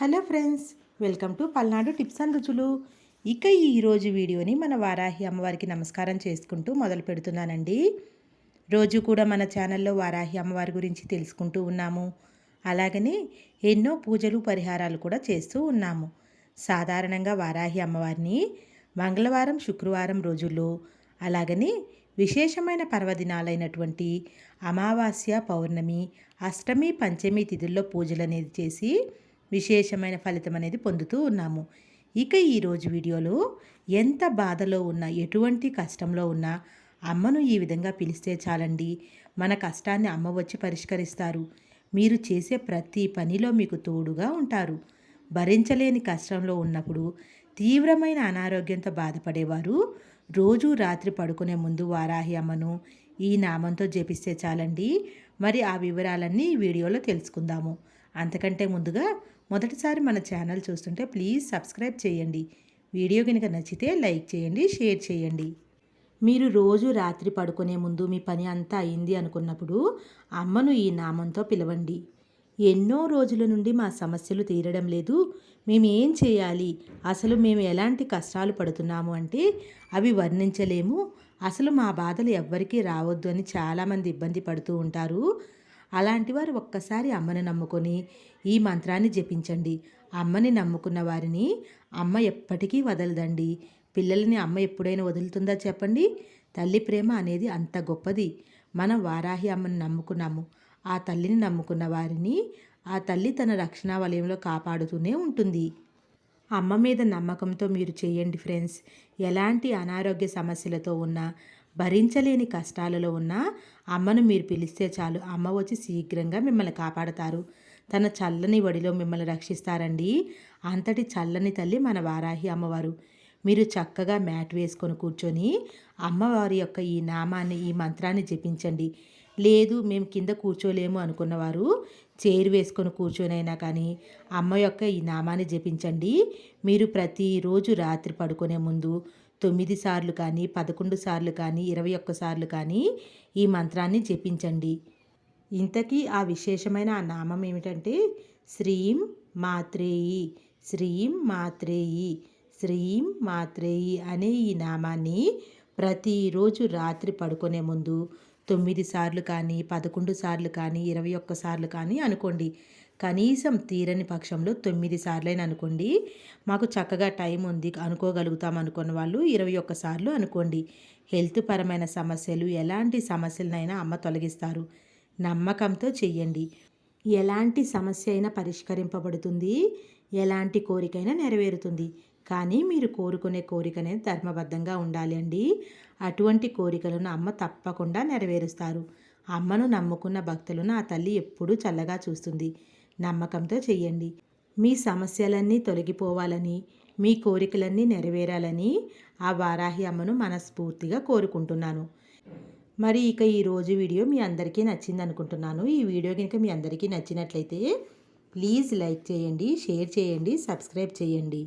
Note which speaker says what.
Speaker 1: Hello friends welcome to Palnadu tips and రుచులు. ఇక ఈరోజు వీడియోని మన వారాహి అమ్మవారికి నమస్కారం చేసుకుంటూ మొదలు పెడుతున్నానండి. రోజు కూడా మన ఛానల్లో వారాహి అమ్మవారి గురించి తెలుసుకుంటూ ఉన్నాము. అలాగనే ఎన్నో పూజలు పరిహారాలు కూడా చేస్తూ ఉన్నాము. సాధారణంగా వారాహి అమ్మవారిని మంగళవారం శుక్రవారం రోజుల్లో అలాగని విశేషమైన పర్వదినాలైనటువంటి అమావాస్య పౌర్ణమి అష్టమి పంచమి తిథుల్లో పూజలు అనేది చేసి విశేషమైన ఫలితం అనేది పొందుతూ ఉన్నాము. ఇక ఈరోజు వీడియోలో ఎంత బాధలో ఉన్నా ఎటువంటి కష్టంలో ఉన్నా అమ్మను ఈ విధంగా పిలిస్తే చాలండి. మన కష్టాన్ని అమ్మ వచ్చి పరిష్కరిస్తారు. మీరు చేసే ప్రతి పనిలో మీకు తోడుగా ఉంటారు. భరించలేని కష్టంలో ఉన్నప్పుడు తీవ్రమైన అనారోగ్యంతో బాధపడేవారు రోజు రాత్రి పడుకునే ముందు వారాహి అమ్మను ఈ నామంతో జపిస్తే చాలండి. మరి ఆ వివరాలన్నీ ఈ వీడియోలో తెలుసుకుందాము. అంతకంటే ముందుగా మొదటిసారి మన ఛానల్ చూస్తుంటే ప్లీజ్ సబ్స్క్రైబ్ చేయండి. వీడియో కనుక నచ్చితే లైక్ చేయండి షేర్ చేయండి. మీరు రోజు రాత్రి పడుకునే ముందు మీ పని అంతా అయింది అనుకున్నప్పుడు అమ్మను ఈ నామంతో పిలవండి. ఎన్నో రోజుల నుండి మా సమస్యలు తీరడం లేదు. మేము ఏం చేయాలి? అసలు మేము ఎలాంటి కష్టాలు పడుతున్నాము అంటే అవి వర్ణించలేము. అసలు మా బాధలు ఎవ్వరికీ రావద్దు అని చాలామంది ఇబ్బంది పడుతూ ఉంటారు. అలాంటి వారు ఒక్కసారి అమ్మను నమ్ముకొని ఈ మంత్రాన్ని జపించండి. అమ్మని నమ్ముకున్న వారిని అమ్మ ఎప్పటికీ వదలదండి. పిల్లల్ని అమ్మ ఎప్పుడైనా వదులుతుందా చెప్పండి? తల్లి ప్రేమ అనేది అంత గొప్పది. మనం వారాహి అమ్మని నమ్ముకున్నాము. ఆ తల్లిని నమ్ముకున్న వారిని ఆ తల్లి తన రక్షణ వలయంలో కాపాడుతూనే ఉంటుంది. అమ్మ మీద నమ్మకంతో మీరు చేయండి ఫ్రెండ్స్. ఎలాంటి అనారోగ్య సమస్యలతో ఉన్నా భరించలేని కష్టాలలో ఉన్న అమ్మను మీరు పిలిస్తే చాలు. అమ్మ వచ్చి శీఘ్రంగా మిమ్మల్ని కాపాడతారు. తన చల్లని వడిలో మిమ్మల్ని రక్షిస్తారండి. అంతటి చల్లని తల్లి మన వారాహి అమ్మవారు. మీరు చక్కగా మ్యాట్ వేసుకొని కూర్చొని అమ్మవారి యొక్క ఈ నామాన్ని ఈ మంత్రాన్ని జపించండి. లేదు మేము కింద కూర్చోలేము అనుకున్నవారు చైర్ వేసుకొని కూర్చొనైనా కానీ అమ్మ యొక్క ఈ నామాన్ని జపించండి. మీరు ప్రతిరోజు రాత్రి పడుకునే ముందు తొమ్మిది సార్లు కానీ పదకొండు సార్లు కానీ ఇరవై ఒక్క సార్లు కానీ ఈ మంత్రాన్ని జపించండి. ఇంతకీ ఆ విశేషమైన ఆ నామం ఏమిటంటే శ్రీం మాత్రేయి శ్రీం మాత్రేయి శ్రీం మాత్రేయి అనే ఈ నామాన్ని ప్రతిరోజు రాత్రి పడుకునే ముందు తొమ్మిది సార్లు కానీ పదకొండు సార్లు కానీ ఇరవై ఒక్క సార్లు కానీ అనుకోండి. కనీసం తీరని పక్షంలో తొమ్మిది సార్లైనా అనుకోండి. మాకు చక్కగా టైం ఉంది అనుకోగలుగుతాం అనుకున్న వాళ్ళు ఇరవై ఒక్క సార్లు అనుకోండి. హెల్త్ పరమైన సమస్యలు ఎలాంటి సమస్యలనైనా అమ్మ తొలగిస్తారు. నమ్మకంతో చెయ్యండి. ఎలాంటి సమస్య అయినా పరిష్కరింపబడుతుంది. ఎలాంటి కోరికైనా నెరవేరుతుంది. కానీ మీరు కోరుకునే కోరిక అనేది ధర్మబద్ధంగా ఉండాలి అండి. అటువంటి కోరికలను అమ్మ తప్పకుండా నెరవేరుస్తారు. అమ్మను నమ్ముకున్న భక్తులను ఆ తల్లి ఎప్పుడూ చల్లగా చూస్తుంది. నమ్మకంతో చెయ్యండి. మీ సమస్యలన్నీ తొలగిపోవాలని మీ కోరికలన్నీ నెరవేరాలని ఆ వారాహి అమ్మను మనస్ఫూర్తిగా కోరుకుంటున్నాను. మరి ఇక ఈరోజు వీడియో మీ అందరికీ నచ్చింది అనుకుంటున్నాను. ఈ వీడియో కనుక మీ అందరికీ నచ్చినట్లయితే ప్లీజ్ లైక్ చేయండి షేర్ చేయండి సబ్స్క్రైబ్ చేయండి.